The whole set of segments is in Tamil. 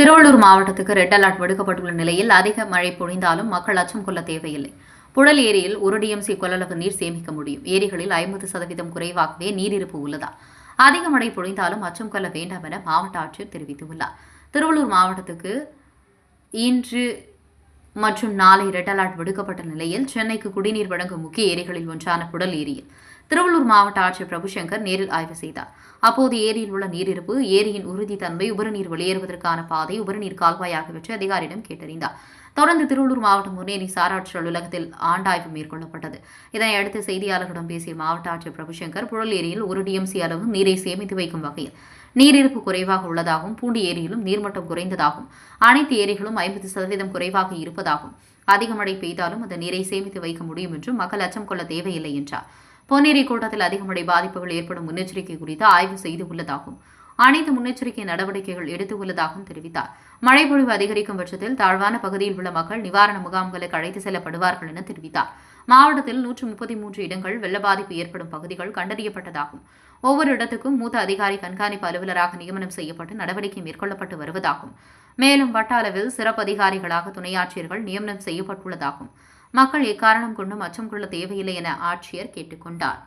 திருவள்ளூர் மாவட்டத்துக்கு ரெட் அலர்ட் விடுக்கப்பட்டுள்ள நிலையில் அதிக மழை பொழிந்தாலும் மக்கள் அச்சம் கொள்ள தேவையில்லை. புழல் ஏரியில் ஒரு டிஎம்சி கொள்ளளவு நீர் சேமிக்க முடியும். ஏரிகளில் ஐம்பது சதவீதம் குறைவாகவே நீரிருப்பு உள்ளதா? அதிக மழை பொழிந்தாலும் அச்சம் கொள்ள வேண்டாம் என மாவட்ட ஆட்சியர் தெரிவித்துள்ளார். திருவள்ளூர் மாவட்டத்துக்கு இன்று மற்றும் நாளை ரெட் அலர்ட் விடுக்கப்பட்ட நிலையில் சென்னைக்கு குடிநீர் வழங்கும் முக்கிய ஏரிகளில் ஒன்றான புடல் ஏரியில். திருவள்ளூர் மாவட்ட ஆட்சியர் பிரபுசங்கர் நேரில் ஆய்வு செய்தார். அப்போது ஏரியில் உள்ள நீரிருப்பு ஏரியின் உறுதித்தன்மை உபரிநீர் வெளியேறுவதற்கான பாதை உபரிநீர் கால்வாய் ஆகியவற்றை அதிகாரியிடம் கேட்டறிந்தார். தொடர்ந்து திருவள்ளூர் மாவட்டம் முன்னேறி சாராட்சி அலுவலகத்தில் ஆண்டாய்வு மேற்கொள்ளப்பட்டது. இதனையடுத்து செய்தியாளர்களிடம் பேசிய மாவட்ட ஆட்சியர் பிரபுசங்கர் புழல் ஏரியில் ஒரு டிஎம்சி அளவு நீரை சேமித்து வைக்கும் வகையில் நீரிருப்பு குறைவாக உள்ளதாகவும் பூண்டி ஏரியிலும் நீர்மட்டம் குறைந்ததாகும் அனைத்து ஏரிகளும் ஐம்பது சதவீதம் குறைவாக இருப்பதாகும் அதிக மழை பெய்தாலும் அந்த நீரை சேமித்து வைக்க முடியும் என்றும் மக்கள் அச்சம் கொள்ள தேவையில்லை என்றார். பொன்னேரி கூட்டத்தில் அதிக மழை பாதிப்புகள் ஏற்படும் முன்னெச்சரிக்கை குறித்து ஆய்வு செய்து உள்ளதாகும் அனைத்து முன்னெச்சரிக்கை நடவடிக்கைகள் எடுத்து உள்ளதாகவும் தெரிவித்தார். மழைப்பொழிவு அதிகரிக்கும் பட்சத்தில் தாழ்வான பகுதியில் உள்ள மக்கள் நிவாரண முகாம்களுக்கு அழைத்து செல்லப்படுவார்கள் என தெரிவித்தார். மாவட்டத்தில் நூற்று முப்பத்தி மூன்று இடங்கள் வெள்ள பாதிப்பு ஏற்படும் பகுதிகள் கண்டறியப்பட்டதாகும். ஒவ்வொரு இடத்துக்கும் மூத்த அதிகாரி கண்காணிப்பு அலுவலராக நியமனம் செய்யப்பட்டு நடவடிக்கை மேற்கொள்ளப்பட்டு வருவதாகும். மேலும் வட்ட அளவில் சிறப்பு அதிகாரிகளாக துணையாட்சியர்கள் நியமனம் செய்யப்பட்டுள்ளதாகும். மக்கள் எக்காரணம் கொண்டும் அச்சம் கொள்ள தேவையில்லை என ஆட்சியர் கேட்டுக்கொண்டார்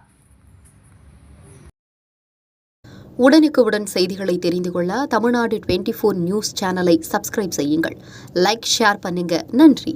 உடனுக்குடன் செய்திகளை தெரிந்து கொள்ள தமிழ்நாடு டுவெண்ட்டி ஃபோர் நியூஸ் சேனலை சப்ஸ்கிரைப் செய்யுங்கள். லைக் ஷேர் பண்ணுங்க. நன்றி.